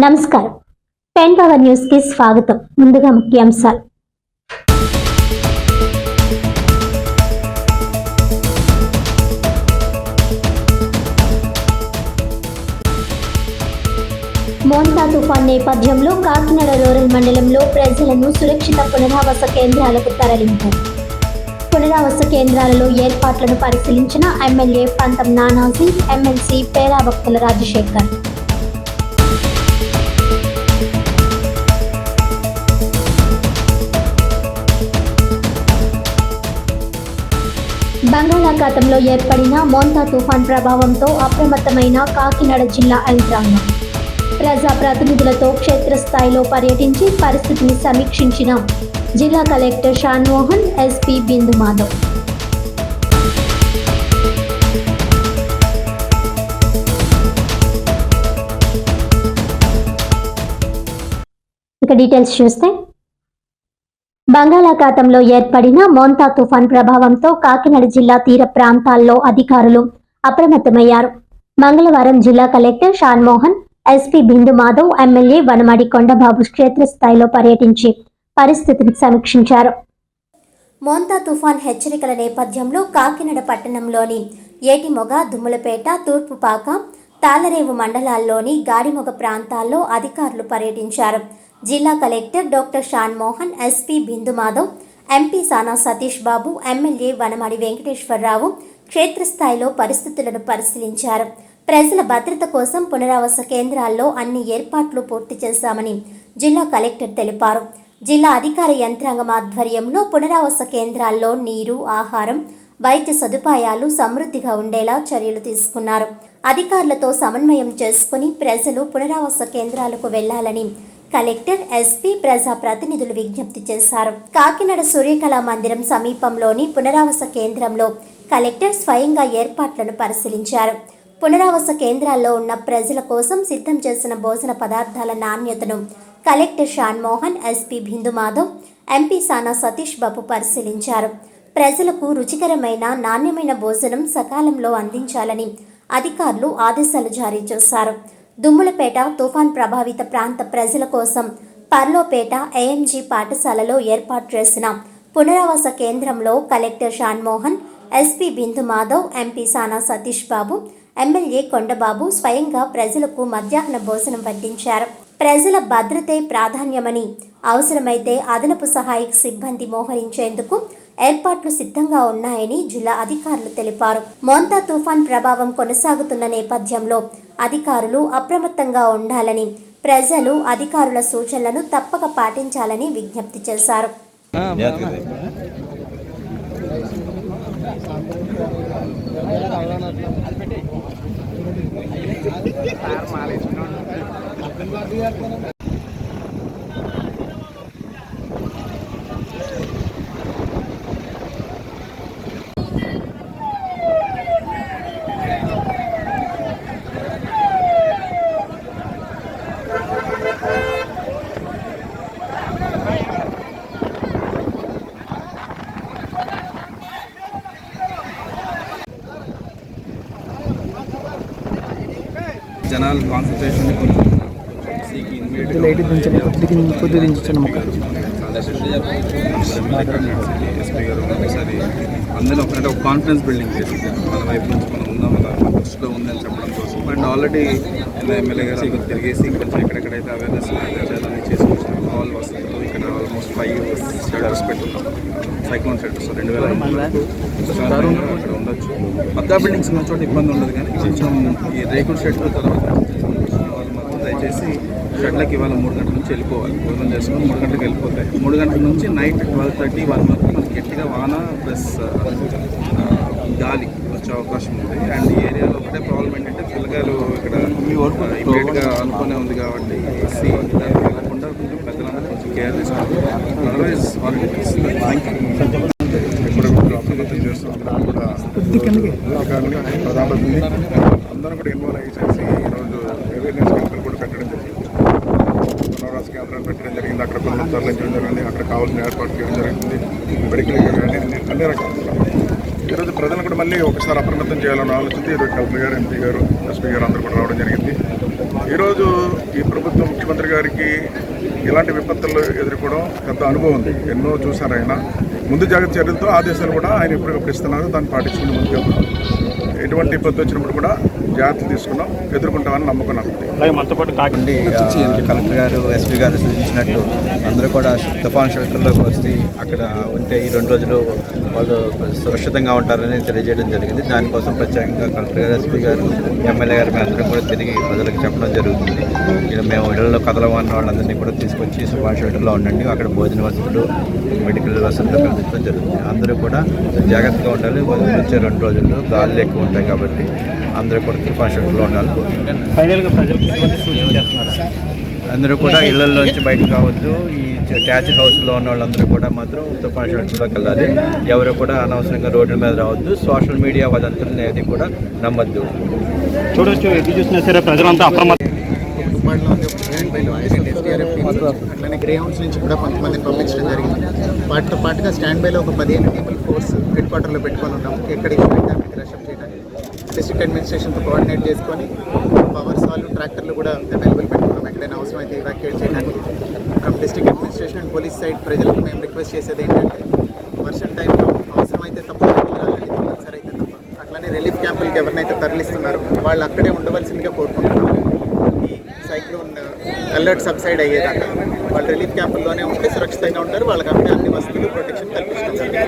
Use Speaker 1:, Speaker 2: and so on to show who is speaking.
Speaker 1: నమస్కారం. Pen power న్యూస్కి స్వాగతం. ముందుగా ముఖ్యాంశాలు. మోంతా తుఫాన్ నేపథ్యంలో కాకినాడ రూరల్ మండలంలో ప్రజలను సురక్షిత పునరావాస కేంద్రాలకు తరలించారు. పునరావాస కేంద్రాలలో ఏర్పాట్లను పరిశీలించిన ఎమ్మెల్యే పంతం నానాజీ ఎమ్మెల్సీ పేరాభక్తుల రాజశేఖర్. బంగాళాఖాతంలో ఏర్పడిన మోంతా తుఫాన్ ప్రభావంతో అప్రమత్తమైన కాకినాడ జిల్లా యంత్రాంగం ప్రజా ప్రతినిధులతో క్షేత్రస్థాయిలో పర్యటించి పరిస్థితిని సమీక్షించిన జిల్లా కలెక్టర్ షాన్మోహన్ ఎస్పీ బిందు మాధవ్. ఇక డీటెయిల్స్ చూస్తే బంగాళాఖాతంలో ఏర్పడిన మోంతా తుఫాన్ ప్రభావంతో కాకినాడ జిల్లా తీర ప్రాంతాల్లో అధికారులు అప్రమత్తమయ్యారు. మంగళవారం జిల్లా collector Shanmohan SP Bindu Madhav MLA Vanamadi Kondababu క్షేత్రస్థాయిలో పర్యటించి పరిస్థితిని సమీక్షించారు. మోంతా తుఫాన్ హెచ్చరికల నేపథ్యంలో కాకినాడ పట్టణంలోని ఏటిమొగ దుమ్ములపేట తూర్పుపాక తాళరేవు మండలాల్లోని గాడిమొగ ప్రాంతాల్లో అధికారులు పర్యటించారు. జిల్లా collector doctor Shan Mohan SP Bindu Madhav MP Sana Satish Babu MLA Vanamadi Venkateswararao క్షేత్రస్థాయిలో పరిస్థితులను పరిశీలించారు. ప్రజల భద్రత కోసం పునరావాస కేంద్రాల్లో అన్ని ఏర్పాట్లు పూర్తి చేశామని జిల్లా కలెక్టర్ తెలిపారు. జిల్లా అధికార యంత్రాంగం ఆధ్వర్యంలో పునరావాస కేంద్రాల్లో నీరు ఆహారం వైద్య సదుపాయాలు సమృద్ధిగా ఉండేలా చర్యలు తీసుకున్నారు. అధికారులతో సమన్వయం చేసుకుని ప్రజలు పునరావాస కేంద్రాలకు వెళ్ళాలని కలెక్టర్ ఎస్పీ ప్రజా ప్రతినిధులు విజ్ఞప్తి చేశారు. కాకినాడ సూర్యకళా మందిరం సమీపంలోని పునరావాస కేంద్రంలో కలెక్టర్ స్వయంగా ఏర్పాట్లను పరిశీలించారు. పునరావాస కేంద్రాల్లో ఉన్న ప్రజల కోసం సిద్ధం చేసిన భోజన పదార్థాల నాణ్యతను collector Shan Mohan SP Bindu Madhav MP Sana Satish Babu పరిశీలించారు. ప్రజలకు రుచికరమైన నాణ్యమైన భోజనం సకాలంలో అందించాలని అధికారులు ఆదేశాలు జారీ చేశారు. దుమ్ములపేట తుఫాన్ ప్రభావిత ప్రాంత ప్రజల కోసం పర్లోపేట ఏఎంజీ పాఠశాలలో ఏర్పాటు చేసిన పునరావాస కేంద్రంలో collector Shanmohan SP Bindu Madhav MP Sana Satish Babu MLA Kondababu స్వయంగా ప్రజలకు మధ్యాహ్న భోజనం వడ్డించారు. ప్రజల భద్రతే ప్రాధాన్యమని అవసరమైతే అదనపు సహాయక సిబ్బంది మోహరించేందుకు ఏర్పాట్లు సిద్ధంగా ఉన్నాయని జిల్లా అధికారులు తెలిపారు. మోంతా తుఫాన్ ప్రభావం కొనసాగుతున్న నేపథ్యంలో అధికారులు అప్రమత్తంగా ఉండాలని ప్రజలు అధికారుల సూచనలను తప్పక పాటించాలని విజ్ఞప్తి చేశారు.
Speaker 2: జనాల కాన్సన్ట్రేషన్
Speaker 3: లైట్ దించండి కొద్ది కొద్ది దించండి ముక్క.
Speaker 2: ఎస్పీ గారు ఒకసారి అందరూ ఒకటే ఒక కాన్ఫిడెన్స్ బిల్డింగ్ చేసింది మన వైపు నుంచి మనం కదా మన దృష్టిలో ఉందని చెప్పడం కోసం. అండ్ ఆల్రెడీ ఎమ్మెల్యే గారు తిరిగేసి కొంచెం ఎక్కడెక్కడైతే అవేర్నెస్ చేయాలని చేసుకొచ్చిన ఆల్ ఆల్మోస్ట్ ఫైవ్ షెడర్స్ పెట్టున్నాం సైక్లోన్ షెడర్స్ రెండు వేల అక్కడ ఉండొచ్చు. పక్కా బిల్డింగ్స్ ఉన్న చోట ఇబ్బంది ఉండదు కానీ కొంచెం ఈ రేకుల షెడ్లు తర్వాత దయచేసి షెడ్లకి ఇవాళ మూడు గంటల నుంచి వెళ్ళిపోవాలి. భోజనం చేసుకుని మూడు గంటలకు వెళ్ళిపోతాయి. మూడు గంటల నుంచి నైట్ ట్వెల్వ్ థర్టీ వన్ వరకు మనకి గట్టిగా వాన ప్లస్ గాలి వచ్చే అవకాశం ఉంది. అండ్ ఈ ఏరియాలో ఒకటే ప్రాబ్లం ఏంటంటే పిల్లగాలు ఇక్కడ ఇమీడియట్గా అనుకునే ఉంది కాబట్టి ఏసీ దానికి కొంచెం పెద్దలందరూ కొంచెం కేర్ తీసుకోవాలి అదర్వైజ్
Speaker 4: ఇప్పుడు అప్రమత్తం చేస్తున్నాం కూడా అధికారులు ప్రధానమంత్రి అందరం కూడా ఇన్వాల్వ్ అయ్యేసి ఈరోజు అవేర్నెస్ క్యాంపులు కూడా పెట్టడం జరిగింది పునరావాస కేంద్రాలు పెట్టడం జరిగింది అక్కడ కొన్ని తరలించడం జరిగింది అక్కడ కావాల్సిన ఏర్పాటు చేయడం జరిగింది మెడికల్ అన్ని అన్ని రకాల ఈరోజు ప్రజలను కూడా మళ్ళీ ఒకసారి అప్రమత్తం చేయాలని ఆలోచించి ఈరోజు కలెక్టర్ గారు ఎంపీ గారు ఎస్పీ గారు అందరూ కూడా రావడం జరిగింది. ఈరోజు ఈ ప్రభుత్వం ముఖ్యమంత్రి గారికి ఇలాంటి విపత్తులు ఎదుర్కోవడం పెద్ద అనుభవం ఉంది. ఎన్నో చూశారు ఆయన. ముందు జాగ్రత్త చర్యలతో ఆదేశాలు కూడా ఆయన ఎప్పటికప్పుడు ఇస్తున్నారు దాన్ని పాటించుకుని ముందుకెళ్తున్నాం ఎటువంటి విపత్తు వచ్చినప్పుడు కూడా జాగ్రత్తలు తీసుకున్నాం ఎదుర్కొంటామని నమ్మకం నాకు ఉంది.
Speaker 5: అలాగే మనతో పాటు కాకి
Speaker 6: నుండి ఆ, కలెక్టర్ గారు ఎస్పీ గారు సూచించినట్టు అందరూ కూడా తుఫాన్ షెల్టర్లోకి వచ్చి అక్కడ ఉంటే ఈ రెండు రోజులు వాళ్ళు సురక్షితంగా ఉంటారని తెలియజేయడం జరిగింది. దానికోసం ప్రత్యేకంగా కలెక్టర్ గారు ఎస్పీ గారు ఎమ్మెల్యే గారు అందరం కూడా తిరిగి ప్రజలకు చెప్పడం జరుగుతుంది. ఇలా మేము ఇళ్ళలో కదలమన్న వాళ్ళందరినీ కూడా తీసుకొచ్చి తుఫాన్ షెల్టర్లో ఉండండి. అక్కడ భోజన వసతులు మెడికల్ వసతులు కల్పించడం జరుగుతుంది. అందరూ కూడా జాగ్రత్తగా ఉండాలి. వచ్చే రెండు రోజుల్లో గాలులు ఎక్కువ ఉంటాయి కాబట్టి అందరూ కూడా షెల్టర్లో ఉండాలి. అందరూ కూడా ఇళ్ళలోంచి బయటకు రావద్దు. ఈ ట్యాచ్ హౌస్లో ఉన్న వాళ్ళందరూ కూడా మాత్రం తుఫాన్ షెల్టర్లోకి వెళ్ళాలి. ఎవరు కూడా అనవసరంగా రోడ్ల మీద రావద్దు. సోషల్ మీడియా వదంతుల్ని ఏది కూడా నమ్మద్దు.
Speaker 5: చూడొచ్చు ఎటు చూసినా సరే ప్రజలంతా అప్రమత్తం
Speaker 7: అట్లనే గ్రే హౌన్స్ నుంచి కూడా కొంతమందిని పంపించడం జరిగింది. వాటితో పాటుగా స్టాండ్ బైలో ఒక పదిహేను టీముల ఫోర్స్ హెడ్ క్వార్టర్లో పెట్టుకొని ఉన్నాం ఎక్కడ డిస్ట్రిక్ట్ అడ్మినిస్ట్రేషన్తో కోఆర్డినేట్ చేసుకొని పవర్స్ వాళ్ళు ట్రాక్టర్లు కూడా అవైలబుల్ పెట్టుకున్నాం. ఎక్కడైనా అవసరం అయితే ఇవాక్యుయేట్ చేయడానికి. From district administration and police side ప్రజలకు మేము రిక్వెస్ట్ చేసేది ఏంటంటే వర్షం టైంలో అవసరమైతే తప్ప సరే అయితే తప్ప. అట్లానే రిలీఫ్ క్యాంపులకి ఎవరినైతే తరలిస్తున్నారో వాళ్ళు అక్కడే ఉండవలసిందిగా కోరుకుంటున్నారు ఈ సైక్లోన్ అలర్ట్ సబ్సైడ్ అయ్యేదాకా వాళ్ళు రిలీఫ్ క్యాంపుల్లోనే ఉంటే సురక్షితంగా ఉంటారు. వాళ్ళకి అక్కడే అన్ని వసతులు ప్రొటెక్షన్ కల్పిస్తుంది